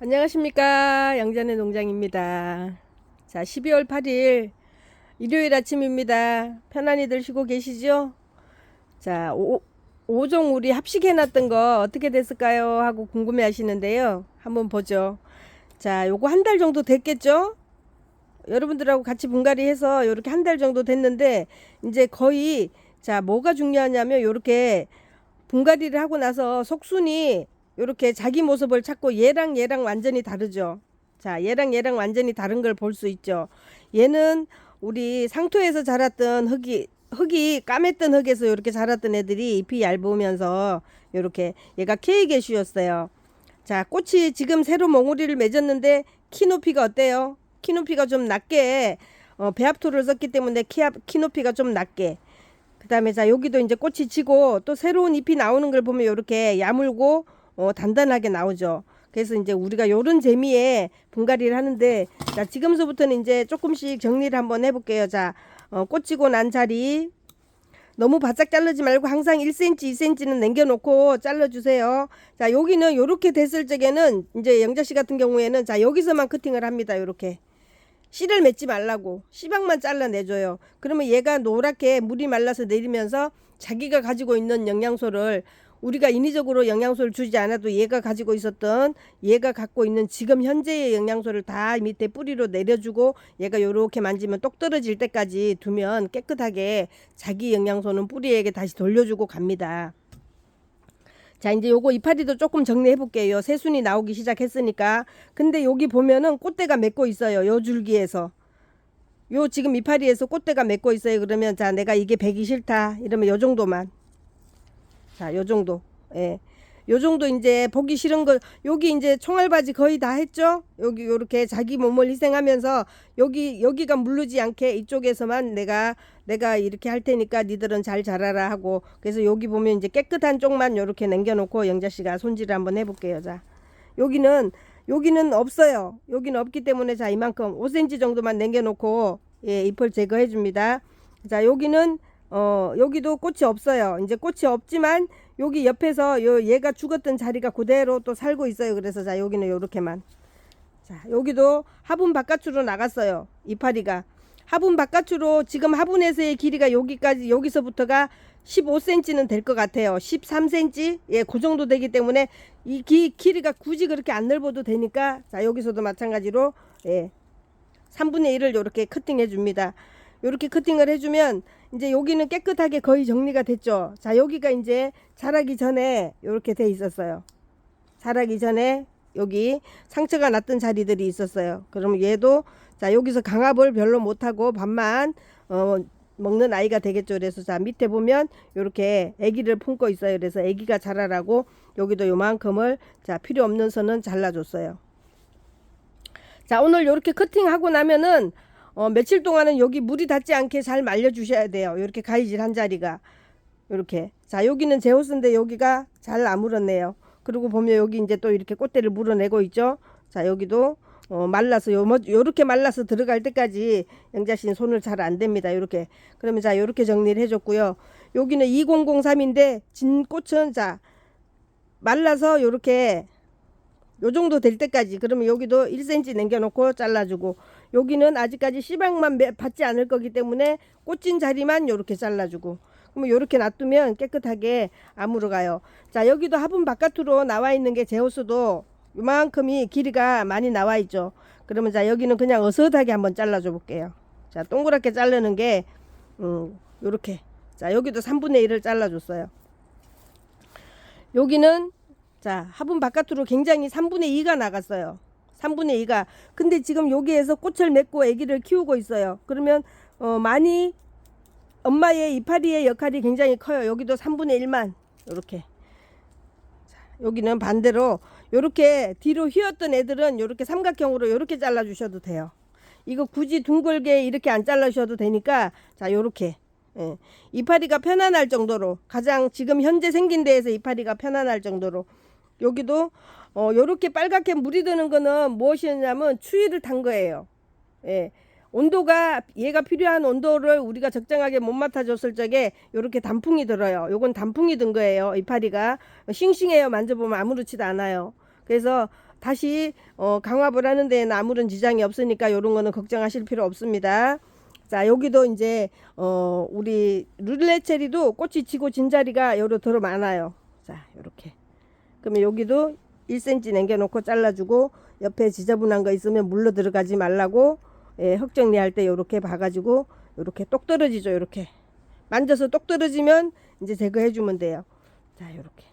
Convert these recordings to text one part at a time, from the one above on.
안녕하십니까. 양자의 농장입니다. 자 12월 8일 일요일 아침입니다. 편안히들 쉬고 계시죠? 자 오, 5종 우리 합식해 놨던 거 어떻게 됐을까요? 하고 궁금해 하시는데요. 한번 보죠. 자 요거 한 달 정도 됐겠죠? 여러분들하고 같이 분갈이 해서 요렇게 한 달 정도 됐는데 이제 거의 자 뭐가 중요하냐면 요렇게 분갈이를 하고 나서 속순이 요렇게 자기 모습을 찾고 얘랑 얘랑 완전히 다르죠. 자, 얘랑 얘랑 완전히 다른 걸 볼 수 있죠. 얘는 우리 상토에서 자랐던 흙이 흙이 까맸던 흙에서 이렇게 자랐던 애들이 잎이 얇으면서 이렇게 얘가 케이게슈였어요. 자, 꽃이 지금 새로 몽우리를 맺었는데 키 높이가 어때요? 키 높이가 좀 낮게 어, 배합토를 썼기 때문에 키, 키 높이가 좀 낮게 그 다음에 자 여기도 이제 꽃이 지고 또 새로운 잎이 나오는 걸 보면 이렇게 야물고 어, 단단하게 나오죠. 그래서 이제 우리가 요런 재미에 분갈이를 하는데 자 지금서부터는 이제 조금씩 정리를 한번 해볼게요. 자 어, 꽃지고 난 자리 너무 바짝 자르지 말고 항상 1cm, 2cm는 남겨놓고 잘라주세요. 자 여기는 요렇게 됐을 적에는 이제 영자씨 같은 경우에는 자 여기서만 커팅을 합니다. 요렇게 씨를 맺지 말라고 씨방만 잘라내줘요. 그러면 얘가 노랗게 물이 말라서 내리면서 자기가 가지고 있는 영양소를 우리가 인위적으로 영양소를 주지 않아도 얘가 가지고 있었던 얘가 갖고 있는 지금 현재의 영양소를 다 밑에 뿌리로 내려주고 얘가 요렇게 만지면 똑 떨어질 때까지 두면 깨끗하게 자기 영양소는 뿌리에게 다시 돌려주고 갑니다. 자 이제 요거 이파리도 조금 정리해 볼게요. 새순이 나오기 시작했으니까. 근데 여기 보면은 꽃대가 맺고 있어요. 요 줄기에서. 요 지금 이파리에서 꽃대가 맺고 있어요. 그러면 자 내가 이게 배기 싫다. 이러면 요 정도만. 자, 요 정도. 예. 요 정도 이제 보기 싫은 거 여기 이제 총알바지 거의 다 했죠? 여기 요렇게 자기 몸을 희생하면서 여기 여기가 물르지 않게 이쪽에서만 내가 내가 이렇게 할 테니까 니들은 잘 자라라 하고 그래서 여기 보면 이제 깨끗한 쪽만 요렇게 남겨 놓고 영자 씨가 손질을 한번 해 볼게요. 자. 여기는 여기는 없어요. 여기는 없기 때문에 자 이만큼 5cm 정도만 남겨 놓고 예, 잎을 제거해 줍니다. 자, 여기는 어, 여기도 꽃이 없어요. 이제 꽃이 없지만 여기 옆에서 요 얘가 죽었던 자리가 그대로 또 살고 있어요. 그래서 자, 여기는 요렇게만. 자, 여기도 화분 바깥으로 나갔어요. 이파리가. 화분 바깥으로 지금 화분에서의 길이가 여기까지 여기서부터가 15cm는 될 것 같아요. 13cm? 예, 그 정도 되기 때문에 이 기, 길이가 굳이 그렇게 안 넓어도 되니까 자, 여기서도 마찬가지로 예. 3분의 1을 이렇게 커팅해 줍니다. 이렇게 커팅을 해주면 이제 여기는 깨끗하게 거의 정리가 됐죠. 자 여기가 이제 자라기 전에 이렇게 돼 있었어요. 자라기 전에 여기 상처가 났던 자리들이 있었어요. 그러면 얘도 자 여기서 강압을 별로 못하고 반만 어, 먹는 아이가 되겠죠. 그래서 자 밑에 보면 이렇게 아기를 품고 있어요. 그래서 아기가 자라라고 여기도 요만큼을 자 필요 없는 선은 잘라줬어요. 자 오늘 이렇게 커팅하고 나면은 어, 며칠 동안은 여기 물이 닿지 않게 잘 말려 주셔야 돼요. 이렇게 가위질 한 자리가 이렇게 자 여기는 제호스인데 여기가 잘 아물었네요. 그리고 보면 여기 이제 또 이렇게 꽃대를 물어내고 있죠. 자 여기도 어, 말라서 요, 뭐, 요렇게 말라서 들어갈 때까지 영자씨는 손을 잘안 댑니다. 요렇게. 그러면 자, 요렇게 정리를 해줬고요. 여기는 2003인데, 진 꽃은 자, 말라서 요렇게, 요 정도 될 때까지. 그러면 여기도 1cm 남겨놓고 잘라주고, 여기는 아직까지 씨방만 받지 않을 거기 때문에 꽃진 자리만 요렇게 잘라주고, 그러면 요렇게 놔두면 깨끗하게 아무로 가요. 자, 여기도 화분 바깥으로 나와 있는 게 제호수도 요만큼이 길이가 많이 나와 있죠. 그러면 자 여기는 그냥 어슷하게 한번 잘라줘 볼게요. 자 동그랗게 자르는 게 음, 요렇게 자 여기도 3분의 1을 잘라줬어요. 여기는 자 화분 바깥으로 굉장히 3분의 2가 나갔어요. 3분의 2가 근데 지금 여기에서 꽃을 맺고 아기를 키우고 있어요. 그러면 어, 많이 엄마의 이파리의 역할이 굉장히 커요. 여기도 3분의 1만 이렇게 여기는 반대로 요렇게 뒤로 휘었던 애들은 요렇게 삼각형으로 요렇게 잘라 주셔도 돼요. 이거 굳이 둥글게 이렇게 안 잘라 주셔도 되니까 자 요렇게 예. 이파리가 편안할 정도로 가장 지금 현재 생긴 데에서 이파리가 편안할 정도로 여기도 어 요렇게 빨갛게 물이 드는 거는 무엇이냐면 추위를 탄 거예요. 예. 온도가 얘가 필요한 온도를 우리가 적정하게 못 맡아줬을 적에 요렇게 단풍이 들어요. 요건 단풍이 든 거예요. 이파리가 싱싱해요. 만져보면 아무렇지도 않아요. 그래서 다시 어, 강화를 하는 데에는 아무런 지장이 없으니까 요런 거는 걱정하실 필요 없습니다. 자 여기도 이제 어 우리 룰레체리도 꽃이 지고 진 자리가 요로 더러 많아요. 자 요렇게 그러면 여기도 1cm 남겨놓고 잘라주고 옆에 지저분한 거 있으면 물러 들어가지 말라고 예, 흙 정리 할 때 요렇게 봐가지고 요렇게 똑 떨어지죠 요렇게. 만져서 똑 떨어지면 이제 제거해 주면 돼요. 자 요렇게.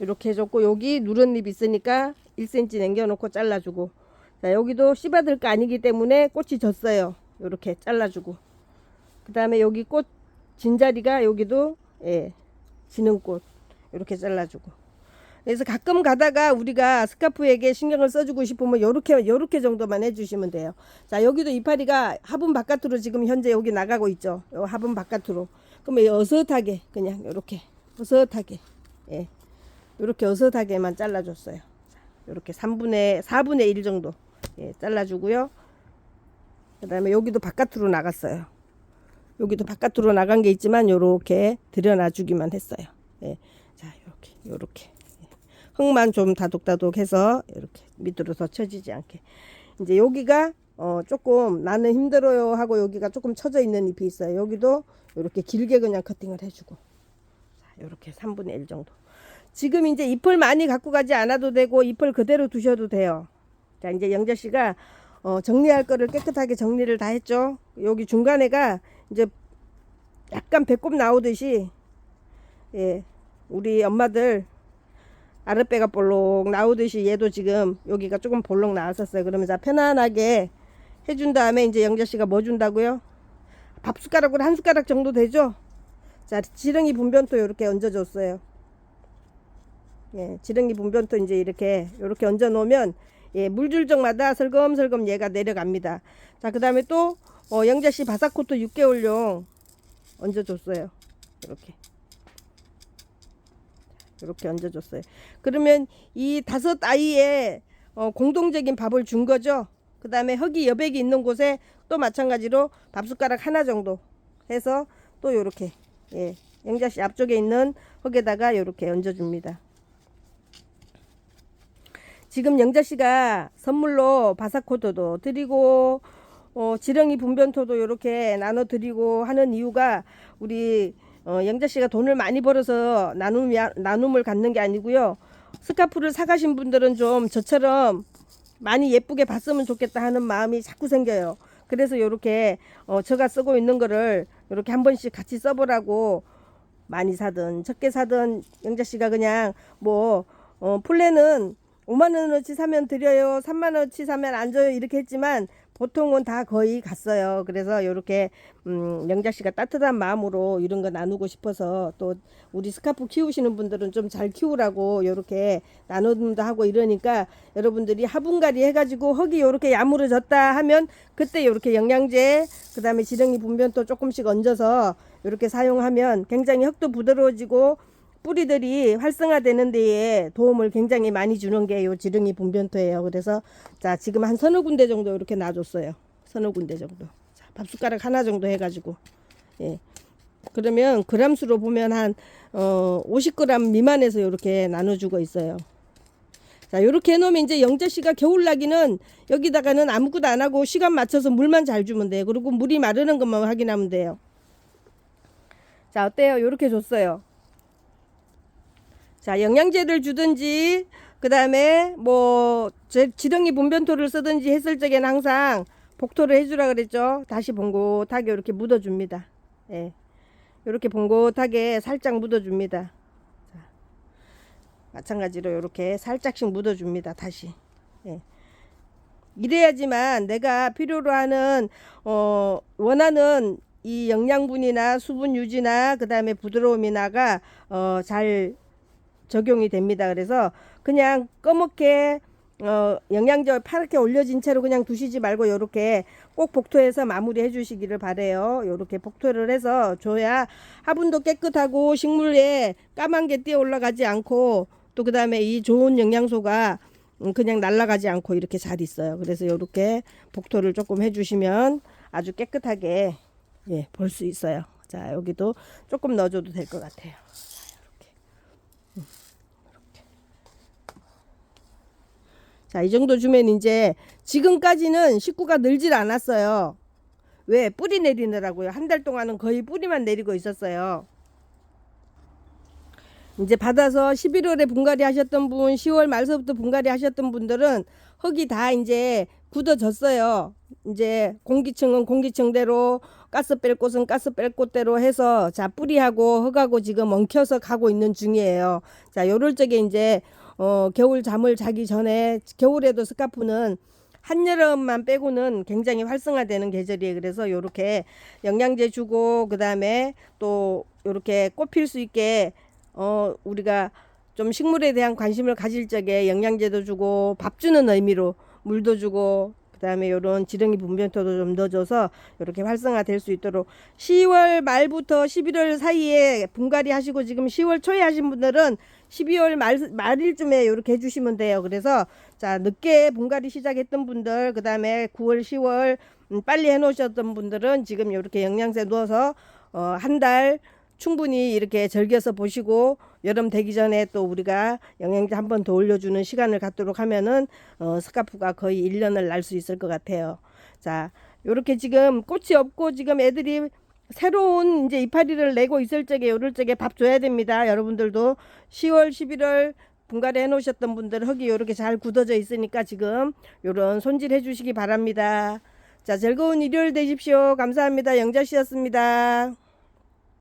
이렇게 해줬고 여기 누런 잎 있으니까 1cm 남겨놓고 잘라주고. 자 여기도 씹어들 거 아니기 때문에 꽃이 졌어요. 요렇게 잘라주고. 그 다음에 여기 꽃 진자리가 여기도 예 지는 꽃 이렇게 잘라주고. 그래서 가끔 가다가 우리가 스카프에게 신경을 써주고 싶으면 요렇게 요렇게 정도만 해주시면 돼요. 자 여기도 이파리가 화분 바깥으로 지금 현재 여기 나가고 있죠. 요 화분 바깥으로. 그러면 어슷하게 그냥 요렇게 어슷하게. 예. 요렇게 어슷하게만 잘라줬어요. 요렇게 3분의 4분의 1 정도. 예, 잘라주고요. 그 다음에 여기도 바깥으로 나갔어요. 여기도 바깥으로 나간 게 있지만 요렇게 들여놔주기만 했어요. 예. 자 요렇게 요렇게. 예. 흙만 좀 다독다독해서 이렇게 밑으로 더 쳐지지 않게. 이제 여기가 어 조금 나는 힘들어요 하고 여기가 조금 처져 있는 잎이 있어요. 여기도 이렇게 길게 그냥 커팅을 해주고. 자 요렇게 3분의 1 정도. 지금 이제 잎을 많이 갖고 가지 않아도 되고 잎을 그대로 두셔도 돼요. 자 이제 영자 씨가 어 정리할 거를 깨끗하게 정리를 다 했죠? 여기 중간에가 이제 약간 배꼽 나오듯이 예 우리 엄마들 아랫배가 볼록 나오듯이 얘도 지금 여기가 조금 볼록 나왔었어요. 그러면 자 편안하게 해준 다음에 이제 영자 씨가 뭐 준다고요? 밥 숟가락으로 한 숟가락 정도 되죠? 자 지렁이 분변토 이렇게 얹어줬어요. 예, 지렁이 분변토 이제 이렇게 이렇게 얹어 놓으면 예, 물줄 적마다 설검설검 얘가 내려갑니다. 자, 그 다음에 또 어, 영자 씨 바사코토 6개월용 얹어줬어요. 이렇게. 이렇게 얹어줬어요. 그러면 이 다섯 아이의 어, 공동적인 밥을 준 거죠. 그 다음에 흙이 여백이 있는 곳에 또 마찬가지로 밥 숟가락 하나 정도 해서 또 요렇게 예, 영자씨 앞쪽에 있는 흙에다가 요렇게 얹어줍니다. 지금 영자씨가 선물로 바사코도도 드리고 어, 지렁이 분변토도 요렇게 나눠 드리고 하는 이유가 우리 어, 영자 씨가 돈을 많이 벌어서 나눔이, 나눔을 갖는 게 아니고요. 스카프를 사가신 분들은 좀 저처럼 많이 예쁘게 봤으면 좋겠다 하는 마음이 자꾸 생겨요. 그래서 요렇게 어, 제가 쓰고 있는 거를 요렇게 한 번씩 같이 써보라고 많이 사든 적게 사든 영자 씨가 그냥 뭐 어, 플랜은 5만 원어치 사면 드려요. 3만 원어치 사면 안 줘요. 이렇게 했지만 보통은 다 거의 갔어요. 그래서 이렇게 음, 영자 씨가 따뜻한 마음으로 이런 거 나누고 싶어서 또 우리 스카프 키우시는 분들은 좀 잘 키우라고 이렇게 나눔도 하고 이러니까 여러분들이 화분갈이 해가지고 흙이 이렇게 야무러졌다 하면 그때 이렇게 영양제 그다음에 지렁이 분변도 조금씩 얹어서 이렇게 사용하면 굉장히 흙도 부드러워지고 뿌리들이 활성화되는 데에 도움을 굉장히 많이 주는 게 요 지렁이 분변토예요. 그래서 자 지금 한 서너 군데 정도 이렇게 놔줬어요. 서너 군데 정도. 자, 밥 숟가락 하나 정도 해가지고 예. 그러면 그람수로 보면 한 어, 50g 미만에서 이렇게 나눠주고 있어요. 자, 이렇게 해놓으면 이제 영자 씨가 겨울 나기는 여기다가는 아무것도 안 하고 시간 맞춰서 물만 잘 주면 돼요. 그리고 물이 마르는 것만 확인하면 돼요. 자, 어때요? 이렇게 줬어요. 자, 영양제를 주든지, 그 다음에 뭐, 제- 지렁이 분변토를 쓰든지 했을 적에는 항상 복토를 해주라 그랬죠. 다시 봉긋하게 이렇게 묻어줍니다. 예. 이렇게 봉긋하게 살짝 묻어줍니다. 자, 마찬가지로 이렇게 살짝씩 묻어줍니다. 다시. 예. 이래야지만 내가 필요로 하는, 어, 원하는 이 영양분이나 수분 유지나 그 다음에 부드러움이나가 어, 잘 적용이 됩니다. 그래서 그냥 검게 어, 영양제 파랗게 올려진 채로 그냥 두시지 말고 요렇게 꼭 복토해서 마무리해 주시기를 바래요. 요렇게 복토를 해서 줘야 화분도 깨끗하고 식물에 까만 게 뛰어 올라가지 않고 또 그다음에 이 좋은 영양소가 음, 그냥 날아가지 않고 이렇게 잘 있어요. 그래서 요렇게 복토를 조금 해 주시면 아주 깨끗하게 예, 볼 수 있어요. 자, 여기도 조금 넣어 줘도 될 것 같아요. 자, 이 정도 주면 이제 지금까지는 식구가 늘질 않았어요. 왜? 뿌리 내리느라고요. 한 달 동안은 거의 뿌리만 내리고 있었어요. 이제 받아서 11월에 분갈이 하셨던 분, 10월 말서부터 분갈이 하셨던 분들은 흙이 다 이제 굳어졌어요. 이제 공기층은 공기층대로 가스 뺄 곳은 가스 뺄 곳대로 해서 자 뿌리하고 흙하고 지금 엉켜서 가고 있는 중이에요. 자 요럴 적에 이제 어 겨울 잠을 자기 전에 겨울에도 스카프는 한여름만 빼고는 굉장히 활성화되는 계절이에요. 그래서 요렇게 영양제 주고 그다음에 또 요렇게 꽃필 수 있게 어 우리가 좀 식물에 대한 관심을 가질 적에 영양제도 주고 밥 주는 의미로 물도 주고 그다음에 요런 지렁이 분변토도 좀 넣어줘서 이렇게 활성화될 수 있도록 10월 말부터 11월 사이에 분갈이 하시고 지금 10월 초에 하신 분들은 12월 말 말일쯤에 이렇게 해주시면 돼요. 그래서 자 늦게 분갈이 시작했던 분들 그다음에 9월 10월 음, 빨리 해놓으셨던 분들은 지금 이렇게 영양제 넣어서 어, 한 달 충분히 이렇게 즐겨서 보시고 여름 되기 전에 또 우리가 영양제 한 번 더 올려주는 시간을 갖도록 하면은 어, 스카프가 거의 1년을 날 수 있을 것 같아요. 자, 요렇게 지금 꽃이 없고 지금 애들이 새로운 이제 이파리를 내고 있을 적에 요럴 적에 밥 줘야 됩니다. 여러분들도 10월, 11월 분갈이 해 놓으셨던 분들 흙이 요렇게 잘 굳어져 있으니까 지금 요런 손질 해 주시기 바랍니다. 자, 즐거운 일요일 되십시오. 감사합니다. 영자 씨였습니다.